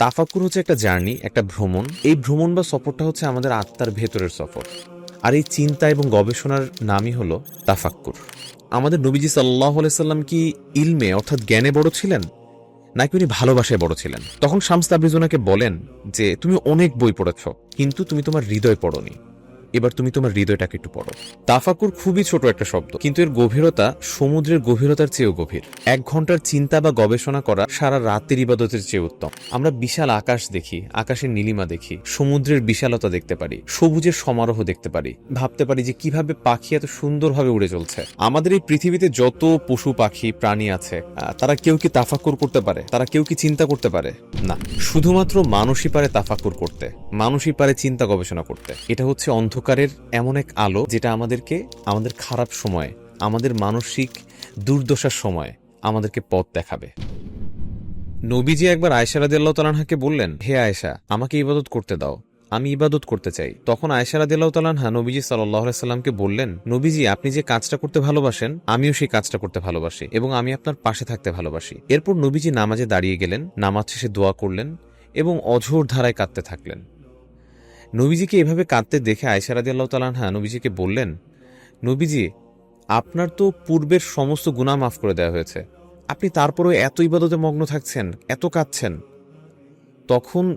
তাফাক্কুর হচ্ছে একটা জার্নি, একটা ভ্রমণ। এই ভ্রমণ বা সফরটা হচ্ছে আমাদের আত্মার ভেতরের সফর। আর এই চিন্তা এবং গবেষণার নামই হলো তাফাক্কুর। আমাদের নবীজি সাল্লাহ সাল্লাম কি ইলমে, অর্থাৎ জ্ঞানে বড় ছিলেন? নাকি উনি ভালোবাসায় বড় ছিলেন? তখন শামস তাবরিজ বলেন যে, তুমি অনেক বই পড়েছ, কিন্তু তুমি তোমার হৃদয় পড়নি। এবার তুমি তোমার হৃদয়টাকে একটু পড়ো। তাফাকুর খুবই ছোট একটা শব্দ, কিন্তু এর গভীরতা সমুদ্রের গভীরতার চেয়েও গভীর। এক ঘণ্টার চিন্তা বা গবেষণা করা সারা রাতের ইবাদতের চেয়ে উত্তম। আমরা বিশাল আকাশ দেখি, আকাশের নীলিমা দেখি, সমুদ্রের বিশালতা দেখতে পারি, সবুজের সমারোহ দেখতে পারি। ভাবতে পারি যে কীভাবে পাখি এত সুন্দরভাবে উড়ে চলছে। আমাদের এই পৃথিবীতে যত পশু, পাখি, প্রাণী আছে তারা কেউ কি তাফাকুর করতে পারে? তারা কেউ কি চিন্তা করতে পারে? না। শুধুমাত্র মানুষই পারে তাফাকুর করতে। মানুষই পারে চিন্তা গবেষণা করতে। এটা হচ্ছে অন্ধকারের এমন এক আলো যেটা আমাদেরকে আমাদের খারাপ সময়ে, আমাদের মানসিক দুর্দশার সময় আমাদেরকে পথ দেখাবে। নবীজি একবার আয়সা রাদিয়াল্লাহু তালানহাকে বললেন, হে আয়েশা, আমাকে ইবাদত করতে দাও। আমি ইবাদত করতে চাই। তখন আয়সা রাদিয়াল্লাহু তালানহা নবীজি সাল্লামকে বললেন, নবীজি, আপনি যে কাজটা করতে ভালোবাসেন, আমিও সেই কাজটা করতে ভালোবাসি এবং আমি আপনার পাশে থাকতে ভালোবাসি। এরপর নবীজি নামাজে দাঁড়িয়ে গেলেন, নামাজ শেষে দোয়া করলেন এবং অঝোর ধারায় কাঁদতে থাকলেন। নবীজিকে এভাবে কাঁদতে দেখে আয়সা রাদিয়াল্লাহু তাআলাহা নবীজিকে বললেন, নবীজি, আপনার তো পূর্বের সমস্ত গুনাহ মাফ করে দেওয়া হয়েছে। আপনি তারপরেও এত ইবাদতে মগ্ন থাকছেন, এত কাঁদছেন। তখন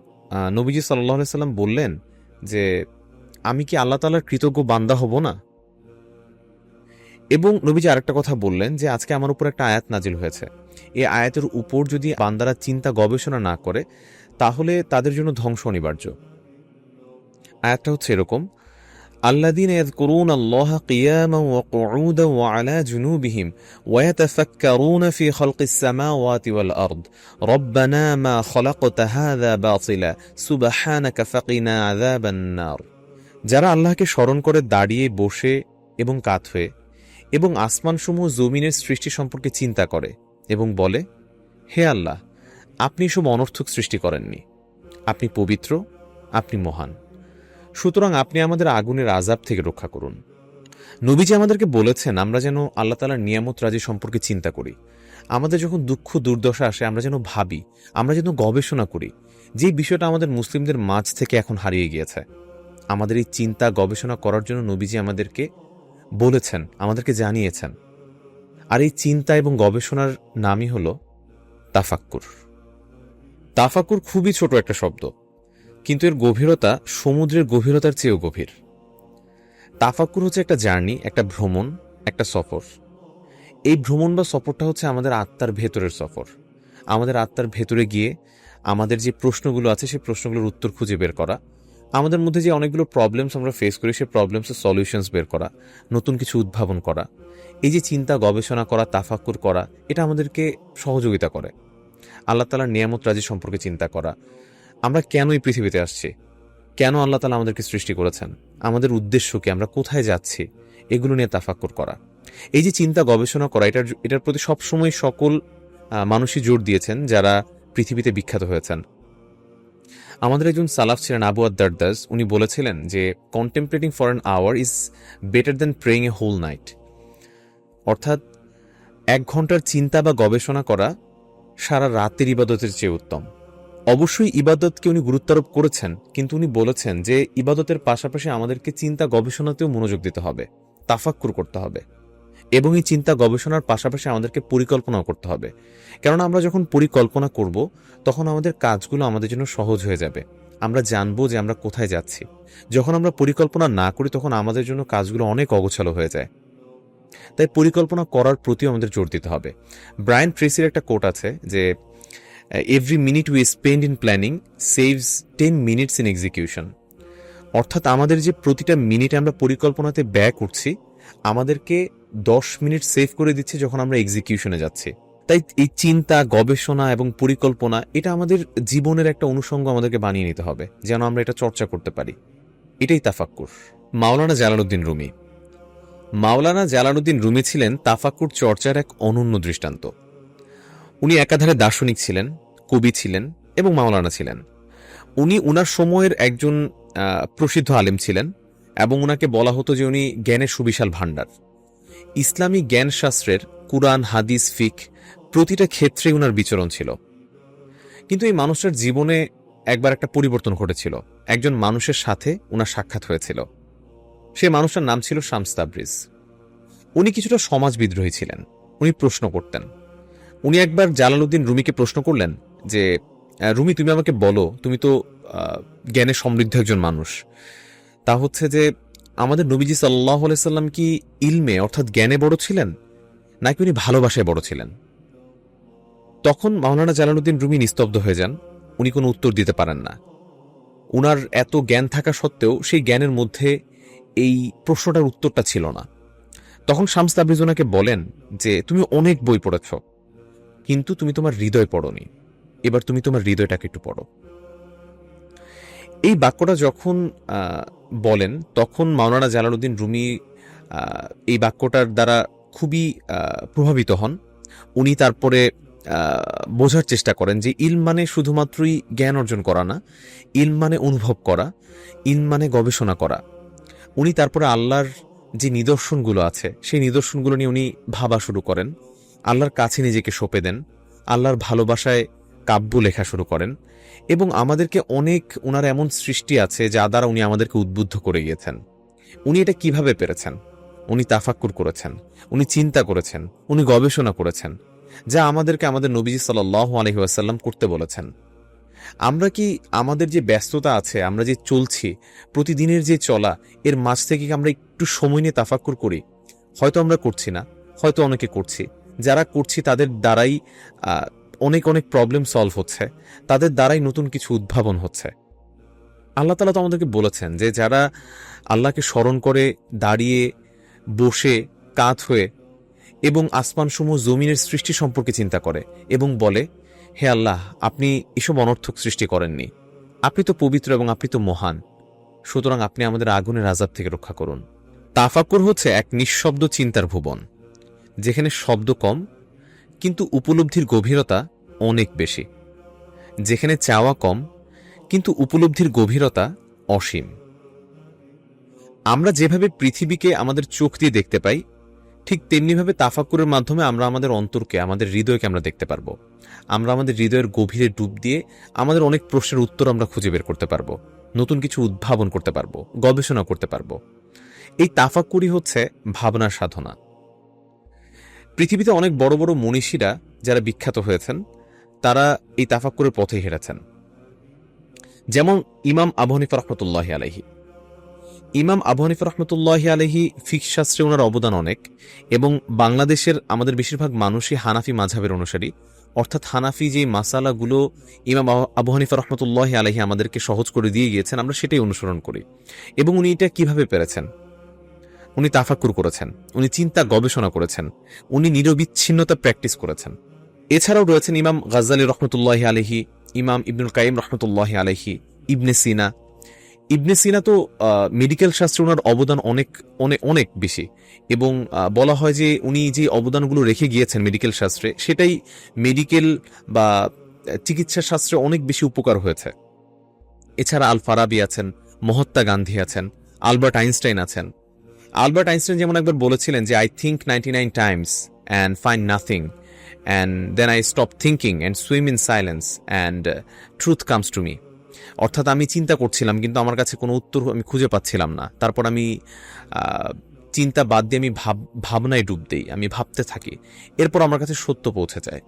নবীজি সাল্লাহ সাল্লাম বললেন যে, আমি কি আল্লাহ তালার কৃতজ্ঞ বান্দা হব না? এবং নবীজি আরেকটা কথা বললেন যে, আজকে আমার উপর একটা আয়াত নাজিল হয়েছে। এই আয়াতের উপর যদি বান্দারা চিন্তা গবেষণা না করে, তাহলে তাদের জন্য ধ্বংস অনিবার্য। আয়াতটা হচ্ছে এরকম الذين يذكرون الله قياما وقعودا وعلى جنوبهم ويتفكرون في خلق السماوات والأرض ربنا ما خلقت هذا باطلا سبحانك فقنا عذاب النار যারা আল্লাহকে স্মরণ করে দাঁড়িয়ে বসে এবং কাত হয়ে এবং আসমানসমূহ জমিনের সৃষ্টি সম্পর্কে চিন্তা করে এবং বলে হে আল্লাহ আপনি সব অনর্থক সৃষ্টি করেননি আপনি পবিত্র আপনি মহান সুতরাং আপনি আমাদের আগুনের আজাব থেকে রক্ষা করুন। নবীজি আমাদেরকে বলেছেন, আমরা যেন আল্লাহ তালার নিয়ামত রাজি সম্পর্কে চিন্তা করি। আমাদের যখন দুঃখ, দুর্দশা আসে, আমরা যেন ভাবি, আমরা যেন গবেষণা করি। যে বিষয়টা আমাদের মুসলিমদের মাঝ থেকে এখন হারিয়ে গিয়েছে। আমাদের এই চিন্তা, গবেষণা করার জন্য নবীজি আমাদেরকে বলেছেন, আমাদেরকে জানিয়েছেন। আর এই চিন্তা এবং গবেষণার নামই হল তাফাক্কুর। তাফাক্কুর খুবই ছোট একটা শব্দ। কিন্তু এর গভীরতা সমুদ্রের গভীরতার চেয়েও গভীর। তাফাক্কুর হচ্ছে একটা জার্নি, একটা ভ্রমণ, একটা সফর। এই ভ্রমণ বা সফরটা হচ্ছে আমাদের আত্মার ভেতরের সফর। আমাদের আত্মার ভেতরে গিয়ে আমাদের যে প্রশ্নগুলো আছে সেই প্রশ্নগুলোর উত্তর খুঁজে বের করা। আমাদের মধ্যে যে অনেকগুলো প্রবলেমস আমরা ফেস করি সেই প্রবলেমসের সলিউশনস বের করা, নতুন কিছু উদ্ভাবন করা। এই যে চিন্তা, গবেষণা করা, তাফাক্কুর করা, এটা আমাদেরকে সহযোগিতা করে। আল্লাহ তালার নিয়ামত রাজি সম্পর্কে চিন্তা করা। আমরা কেন এই পৃথিবীতে আসছি? কেন আল্লাহ তালা আমাদেরকে সৃষ্টি করেছেন? আমাদের উদ্দেশ্য কি? আমরা কোথায় যাচ্ছি? এগুলো নিয়ে তাফাক্কর করা। এই যে চিন্তা গবেষণা করা, এটার এটার প্রতি সবসময় সকল মানুষই জোর দিয়েছেন যারা পৃথিবীতে বিখ্যাত হয়েছেন। আমাদের একজন সালাফ ছিলেন আবু আদারদাস উনি বলেছিলেন যে contemplating for an hour is better than praying a whole night অর্থাৎ, এক ঘণ্টার চিন্তা বা গবেষণা করা সারা রাতের ইবাদতের চেয়ে উত্তম। অবশ্যই ইবাদতকে উনি গুরুত্বারোপ করেছেন, কিন্তু উনি বলেছেন যে ইবাদতের পাশাপাশি আমাদেরকে চিন্তা গবেষণাতেও মনোযোগ দিতে হবে, তাফাক্কুর করতে হবে। এবং এই চিন্তা গবেষণার পাশাপাশি আমাদেরকে পরিকল্পনাও করতে হবে। কেননা আমরা যখন পরিকল্পনা করব, তখন আমাদের কাজগুলো আমাদের জন্য সহজ হয়ে যাবে। আমরা জানব যে আমরা কোথায় যাচ্ছি। যখন আমরা পরিকল্পনা না করি, তখন আমাদের জন্য কাজগুলো অনেক অগোছালো হয়ে যায়। তাই পরিকল্পনা করার প্রতিও আমাদের জোর দিতে হবে। ব্রায়ান ট্রেসির একটা কোট আছে যে every minute we spend in planning saves ten minutes in execution অর্থাৎ আমাদের যে প্রতিটা মিনিটে আমরা পরিকল্পনাতে ব্যয় করছি, আমাদেরকে দশ মিনিট সেভ করে দিচ্ছে যখন আমরা এক্সিকিউশনে যাচ্ছি। তাই এই চিন্তা, গবেষণা এবং পরিকল্পনা, এটা আমাদের জীবনের একটা অনুষঙ্গ আমাদেরকে বানিয়ে নিতে হবে, যেন আমরা এটা চর্চা করতে পারি। এটাই তাফাক্কুর। Maulana Jalaluddin Rumi. Maulana Jalaluddin Rumi ছিলেন তাফাক্কুর চর্চার এক অনন্য দৃষ্টান্ত। উনি একাধারে দার্শনিক ছিলেন, কবি ছিলেন এবং মাওলানা ছিলেন। উনি উনার সময়ের একজন প্রসিদ্ধ আলেম ছিলেন এবং উনাকে বলা হতো যে উনি জ্ঞানের সুবিশাল ভাণ্ডার। ইসলামী জ্ঞান শাস্ত্রের কুরআন, হাদিস, ফিক প্রতিটা ক্ষেত্রে উনার বিচরণ ছিল। কিন্তু এই মানুষটার জীবনে একবার একটা পরিবর্তন ঘটেছিল। একজন মানুষের সাথে ওনার সাক্ষাৎ হয়েছিল। সেই মানুষটার নাম ছিল শামস তাবরিজ। উনি কিছুটা সমাজ বিদ্রোহী ছিলেন। উনি প্রশ্ন করতেন উনি একবার জালালউদ্দিন রুমিকে প্রশ্ন করলেন যে রুমি, তুমি আমাকে বলো, তুমি তো জ্ঞানে সমৃদ্ধ একজন মানুষ। তা হচ্ছে যে, আমাদের নবীজি সাল্লাহ সাল্লাম কি ইলমে, অর্থাৎ জ্ঞানে বড় ছিলেন? নাকি উনি ভালোবাসায় বড় ছিলেন? তখন মাওলানা জালালউদ্দিন রুমি নিস্তব্ধ হয়ে যান। উনি কোনো উত্তর দিতে পারেন না। উনার এত জ্ঞান থাকা সত্ত্বেও সেই জ্ঞানের মধ্যে এই প্রশ্নটার উত্তরটা ছিল না। তখন শামস বলেন যে, তুমি অনেক বই পড়েছ। কিন্তু তুমি তোমার হৃদয় পড়নি। এবার তুমি তোমার হৃদয়টাকে একটু পড়ো। এই বাক্যটা যখন বলেন, তখন মাওলানা জালালউদ্দিন রুমি এই বাক্যটার দ্বারা খুবই প্রভাবিত হন। উনি তারপরে বোঝার চেষ্টা করেন যে ইল মানে শুধুমাত্রই জ্ঞান অর্জন করা না ইল মানে অনুভব করা ইল মানে গবেষণা করা। উনি তারপরে আল্লাহর যে নিদর্শনগুলো আছে, সেই নিদর্শনগুলো নিয়ে উনি ভাবা শুরু করেন। আল্লাহর কাছে নিজেকে সঁপে দেন, আল্লাহর ভালোবাসায় কাব্য লেখা শুরু করেন এবং আমাদেরকে অনেক ওনার এমন সৃষ্টি আছে যা দ্বারা উনি আমাদেরকে উদ্বুদ্ধ করে গিয়েছেন। উনি এটা কীভাবে পেরেছেন? উনি তাফাক্কুর করেছেন, উনি চিন্তা করেছেন, উনি গবেষণা করেছেন, যা আমাদেরকে আমাদের নবীজি সাল্লাহ আলহিহাসাল্লাম করতে বলেছেন। আমরা কি আমাদের যে ব্যস্ততা আছে, আমরা যে চলছি, প্রতিদিনের যে চলা, এর মাঝ থেকে আমরা একটু সময় নিয়ে তাফাক্কুর করি? হয়তো আমরা করছি না, হয়তো অনেকে করছি। যারা করছি তাদের দ্বারাই অনেক অনেক প্রবলেম সলভ হচ্ছে। তাদের দ্বারাই নতুন কিছু উদ্ভাবন হচ্ছে। আল্লাহ তালা তো আমাদেরকে বলেছেন যে যারা আল্লাহকে স্মরণ করে দাঁড়িয়ে বসে, কাত হয়ে এবং আসমানসমূহ জমিনের সৃষ্টি সম্পর্কে চিন্তা করে এবং বলে, হে আল্লাহ, আপনি এসব অনর্থক সৃষ্টি করেননি। আপনি তো পবিত্র এবং আপনি তো মহান। সুতরাং আপনি আমাদের আগুনের আজাব থেকে রক্ষা করুন। তাফাক্কুর হচ্ছে এক নিঃশব্দ চিন্তার ভুবন। যেখানে শব্দ কম, কিন্তু উপলব্ধির গভীরতা অনেক বেশি। যেখানে চাওয়া কম, কিন্তু উপলব্ধির গভীরতা অসীম। আমরা যেভাবে পৃথিবীকে আমাদের চোখ দিয়ে দেখতে পাই, ঠিক তেমনিভাবে তাফাক্কুরের মাধ্যমে আমরা আমাদের অন্তরকে, আমাদের হৃদয়কে আমরা দেখতে পারব। আমরা আমাদের হৃদয়ের গভীরে ডুব দিয়ে আমাদের অনেক প্রশ্নের উত্তর আমরা খুঁজে বের করতে পারব, নতুন কিছু উদ্ভাবন করতে পারব, গবেষণা করতে পারব। এই তাফাক্কুরই হচ্ছে ভাবনার সাধনা। পৃথিবীতে অনেক বড় বড় মনীষীরা যারা বিখ্যাত হয়েছেন, তারা এই তাফাক্কুরের পথে হেরেছেন যেমন ইমাম আবু হানিফা রহমতুল্লাহ আলহি ইমাম আবু হানিফা রহমতুল্লাহ আলহি ফিক শাস্ত্রে ওনার অবদান অনেক এবং বাংলাদেশের আমাদের বেশিরভাগ মানুষই হানাফি মাঝাবের অনুসারী। অর্থাৎ হানাফি যে মাসালাগুলো ইমাম আবু হানিফা রহমতুল্লাহ আলহি আমাদেরকে সহজ করে দিয়ে গিয়েছেন, আমরা সেটাই অনুসরণ করি। এবং উনি এটা কীভাবে পেরেছেন? উনি তাফাক্কুর করেছেন, উনি চিন্তা গবেষণা করেছেন, উনি নিরবিচ্ছিন্নতা প্র্যাকটিস করেছেন। এছাড়াও রয়েছেন ইমাম গাজ্জালি রহমতুল্লাহ আলহি ইমাম ইবনুল কাইম রহমতুল্লাহ আলহি ইবনে সিনা। ইবনে সিনা তো মেডিকেল শাস্ত্রে ওনার অবদান অনেক অনেক অনেক বেশি। এবং বলা হয় যে উনি যে অবদানগুলো রেখে গিয়েছেন মেডিকেল শাস্ত্রে, সেটাই মেডিকেল বা চিকিৎসা শাস্ত্রে অনেক বেশি উপকার হয়েছে। এছাড়া আল ফারাবি আছেন, মহাত্মা গান্ধী আছেন, আলবার্ট আইনস্টাইন আছেন আলবার্ট আইনস্টাইন যেমন একবার বলেছিলেন যে I think ninety nine times and find nothing and then I stop thinking and swim in silence and truth comes to me অর্থাৎ আমি চিন্তা করছিলাম, কিন্তু আমার কাছে কোনো উত্তর আমি খুঁজে পাচ্ছিলাম না। তারপর আমি চিন্তা বাদ দিয়ে আমি ভাব, ভাবনায় ডুব দিই, আমি ভাবতে থাকি। এরপর আমার কাছে সত্য পৌঁছে যায়।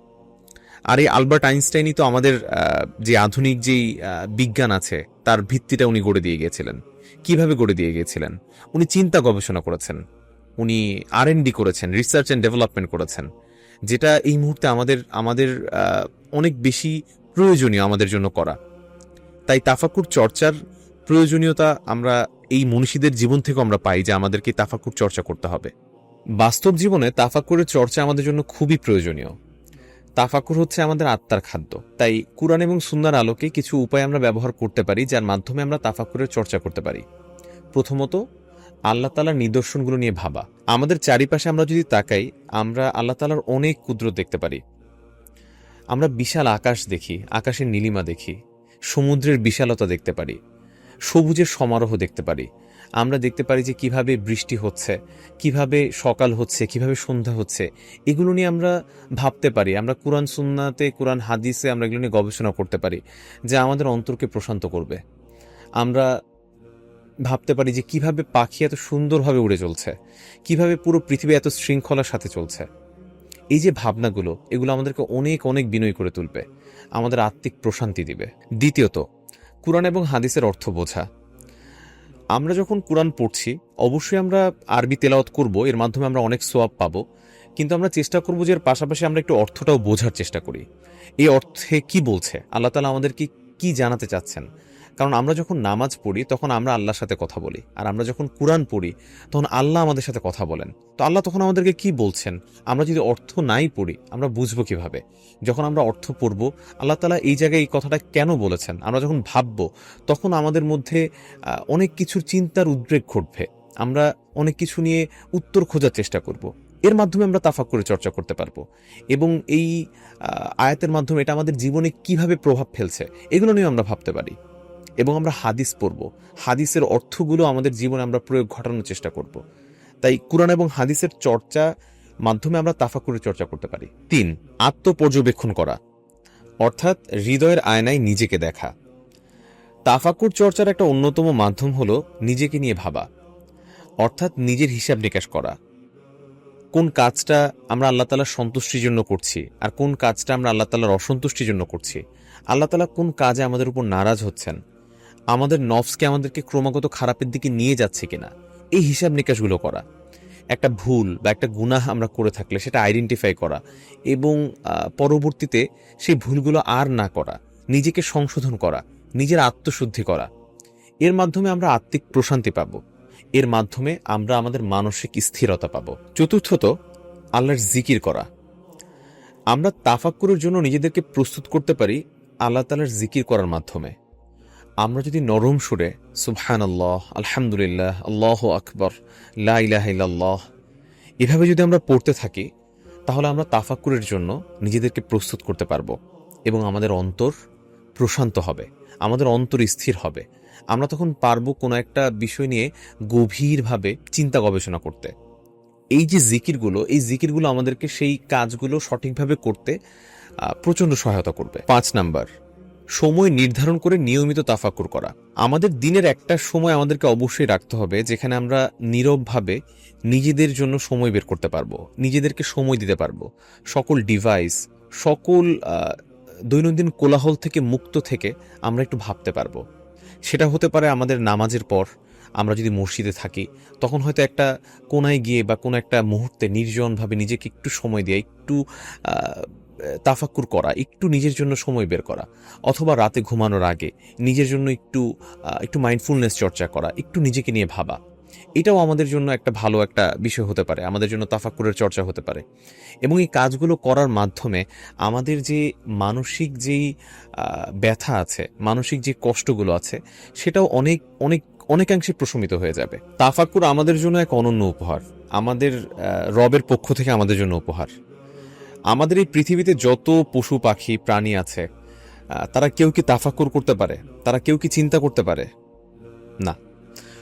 আর এই আলবার্ট আইনস্টাইনই তো আমাদের যে আধুনিক যেই বিজ্ঞান আছে, তার ভিত্তিটা উনি গড়ে দিয়ে গিয়েছিলেন কীভাবে গড়ে দিয়ে গিয়েছিলেন উনি চিন্তা গবেষণা করেছেন। উনি আর করেছেন রিসার্চ অ্যান্ড ডেভেলপমেন্ট করেছেন, যেটা এই মুহূর্তে আমাদের আমাদের অনেক বেশি প্রয়োজনীয় আমাদের জন্য করা। তাই তাফাকুর চর্চার প্রয়োজনীয়তা আমরা, এই মনীষীদের জীবন থেকে আমরা পাই যে আমাদেরকে তাফাকুর চর্চা করতে হবে। বাস্তব জীবনে তাফাকুরের চর্চা আমাদের জন্য খুবই প্রয়োজনীয়। তাফাকুর হচ্ছে আমাদের আত্মার খাদ্য। তাই কুরআন এবং সুন্নার আলোকে কিছু উপায় আমরা ব্যবহার করতে পারি, যার মাধ্যমে আমরা তাফাকুরের চর্চা করতে পারি। প্রথমত, আল্লাহ তালার নিদর্শনগুলো নিয়ে ভাবা। আমাদের চারিপাশে আমরা যদি তাকাই, আমরা আল্লাহ তালার অনেক কুদরত দেখতে পারি। আমরা বিশাল আকাশ দেখি, আকাশের নীলিমা দেখি, সমুদ্রের বিশালতা দেখতে পারি, সবুজের সমারোহ দেখতে পারি আমরা দেখতে পারি যে কীভাবে বৃষ্টি হচ্ছে, কীভাবে সকাল হচ্ছে, কীভাবে সন্ধ্যা হচ্ছে, এগুলো নিয়ে আমরা ভাবতে পারি। আমরা কোরআন সুন্নাতে, কোরআন হাদিসে আমরা এগুলো নিয়ে গবেষণা করতে পারি যা আমাদের অন্তরকে প্রশান্ত করবে। আমরা ভাবতে পারি যে কীভাবে পাখি এত সুন্দরভাবে উড়ে চলছে, কীভাবে পুরো পৃথিবী এত শৃঙ্খলার সাথে চলছে। এই যে ভাবনাগুলো, এগুলো আমাদেরকে অনেক অনেক বিনয় করে তুলবে, আমাদের আত্মিক প্রশান্তি দিবে। দ্বিতীয়ত, কোরআন এবং হাদিসের অর্থ বোঝা। আমরা যখন কোরআন পড়ছি, অবশ্যই আমরা আরবি তেলাওয়াত করব, এর মাধ্যমে আমরা অনেক সোয়াব পাবো। কিন্তু আমরা চেষ্টা করব যে এর পাশাপাশি আমরা একটু অর্থটাও বোঝার চেষ্টা করি। এই অর্থে কি বলছে? আল্লাহ তালা আমাদেরকে কি জানাতে চাচ্ছেন? কারণ আমরা যখন নামাজ পড়ি, তখন আমরা আল্লাহর সাথে কথা বলি। আর আমরা যখন কোরআন পড়ি, তখন আল্লাহ আমাদের সাথে কথা বলেন। তো আল্লাহ তখন আমাদেরকে কি বলছেন? আমরা যদি অর্থ নাই পড়ি, আমরা বুঝব কীভাবে? যখন আমরা অর্থ পড়ব, আল্লাহ তালা এই জায়গায় এই কথাটা কেন বলেছেন? আমরা যখন ভাববো, তখন আমাদের মধ্যে অনেক কিছুর চিন্তার উদ্রেক ঘটবে। আমরা অনেক কিছু নিয়ে উত্তর খোঁজার চেষ্টা করব। এর মাধ্যমে আমরা তাফাক করে চর্চা করতে পারব। এবং এই আয়াতের মাধ্যমে এটা আমাদের জীবনে কীভাবে প্রভাব ফেলছে, এগুলো নিয়ে আমরা ভাবতে পারি। এবং আমরা হাদিস পড়ব। হাদিসের অর্থগুলো আমাদের জীবনে আমরা প্রয়োগ ঘটানোর চেষ্টা করব। তাই কোরআন এবং হাদিসের চর্চা মাধ্যমে আমরা তাফাকুরের চর্চা করতে পারি। তিন, আত্মপর্যবেক্ষণ করা। অর্থাৎ হৃদয়ের আয়নায় নিজেকে দেখা। তাফাকুর চর্চার একটা অন্যতম মাধ্যম হল নিজেকে নিয়ে ভাবা। অর্থাৎ নিজের হিসাব নিকাশ করা। কোন কাজটা আমরা আল্লাহ তালার সন্তুষ্টির জন্য করছি আর কোন কাজটা আমরা আল্লাহ তালার অসন্তুষ্টির জন্য করছি? আল্লাহ তালা কোন কাজে আমাদের উপর নারাজ হচ্ছেন? আমাদের নফসকে আমাদেরকে ক্রমাগত খারাপের দিকে নিয়ে যাচ্ছে কিনা, এই হিসাব নিকাশগুলো করা। একটা ভুল বা একটা গুনাহ আমরা করে থাকলে সেটা আইডেন্টিফাই করা এবং পরবর্তীতে সেই ভুলগুলো আর না করা, নিজেকে সংশোধন করা, নিজের আত্মশুদ্ধি করা। এর মাধ্যমে আমরা আত্মিক প্রশান্তি পাব। এর মাধ্যমে আমরা আমাদের মানসিক স্থিরতা পাব। চতুর্থত, আল্লাহর জিকির করা। আমরা তাফাক্কুরের জন্য নিজেদেরকে প্রস্তুত করতে পারি আল্লাহ তালার জিকির করার মাধ্যমে। আমরা যদি নরম সুরে সুবহান আল্লাহ আলহামদুলিল্লাহ, আল্লাহ আকবর লাহ এভাবে যদি আমরা পড়তে থাকি, তাহলে আমরা তাফাক্কুরের জন্য নিজেদেরকে প্রস্তুত করতে পারব এবং আমাদের অন্তর প্রশান্ত হবে, আমাদের অন্তর স্থির হবে। আমরা তখন পারব কোনো একটা বিষয় নিয়ে গভীরভাবে চিন্তা গবেষণা করতে। এই যে জিকিরগুলো, এই জিকিরগুলো আমাদেরকে সেই কাজগুলো সঠিকভাবে করতে প্রচণ্ড সহায়তা করবে। পাঁচ নাম্বার সময় নির্ধারণ করে নিয়মিত তাফাকুর করা। আমাদের দিনের একটা সময় আমাদেরকে অবশ্যই রাখতে হবে, যেখানে আমরা নীরবভাবে নিজেদের জন্য সময় বের করতে পারব, নিজেদেরকে সময় দিতে পারব। সকল ডিভাইস সকল দৈনন্দিন কোলাহল থেকে মুক্ত থেকে আমরা একটু ভাবতে পারব। সেটা হতে পারে আমাদের নামাজের পর আমরা যদি মসজিদে থাকি, তখন হয়তো একটা কোনায় গিয়ে বা কোনো একটা মুহূর্তে নির্জনভাবে নিজেকে একটু সময় দিয়ে, একটু তাফাক্কুর করা, একটু নিজের জন্য সময় বের করা, অথবা রাতে ঘুমানোর আগে নিজের জন্য একটু একটু মাইন্ডফুলনেস চর্চা করা, একটু নিজেকে নিয়ে ভাবা। এটাও আমাদের জন্য একটা ভালো একটা বিষয় হতে পারে, আমাদের জন্য তাফাক্কুরের চর্চা হতে পারে। এবং এই কাজগুলো করার মাধ্যমে আমাদের যে মানসিক যেই ব্যথা আছে, মানসিক যে কষ্টগুলো আছে, সেটাও অনেক অনেক, অনেকাংশে প্রশমিত হয়ে যাবে। তাফাক্কুর আমাদের জন্য এক অনন্য উপহার, আমাদের রবের পক্ষ থেকে আমাদের জন্য উপহার। আমাদের এই পৃথিবীতে যত পশু পাখি প্রাণী আছে তারা কেউ কি তাফাক্কুর করতে পারে? তারা কেউ কি চিন্তা করতে পারে? না।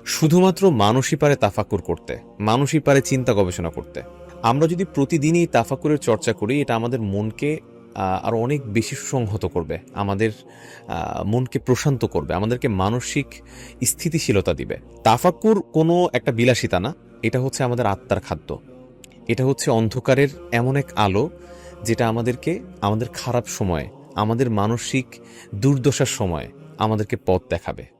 শুধুমাত্র মানুষই পারে তাফাক্কুর করতে মানুষই পারে চিন্তা গবেষণা করতে। আমরা যদি প্রতিদিনই তাফাক্কুরের চর্চা করি এটা আমাদের মনকে আহ, আরও অনেক বেশি সুসংহত করবে আমাদের মনকে প্রশান্ত করবে আমাদেরকে মানসিক স্থিতিশীলতা দিবে। তাফাক্কুর কোনো একটা বিলাসিতা না এটা হচ্ছে আমাদের আত্মার খাদ্য। এটা হচ্ছে অন্ধকারের এমন এক আলো যেটা আমাদেরকে আমাদের খারাপ সময়, আমাদের মানসিক দুর্দশার সময় আমাদেরকে পথ দেখাবে।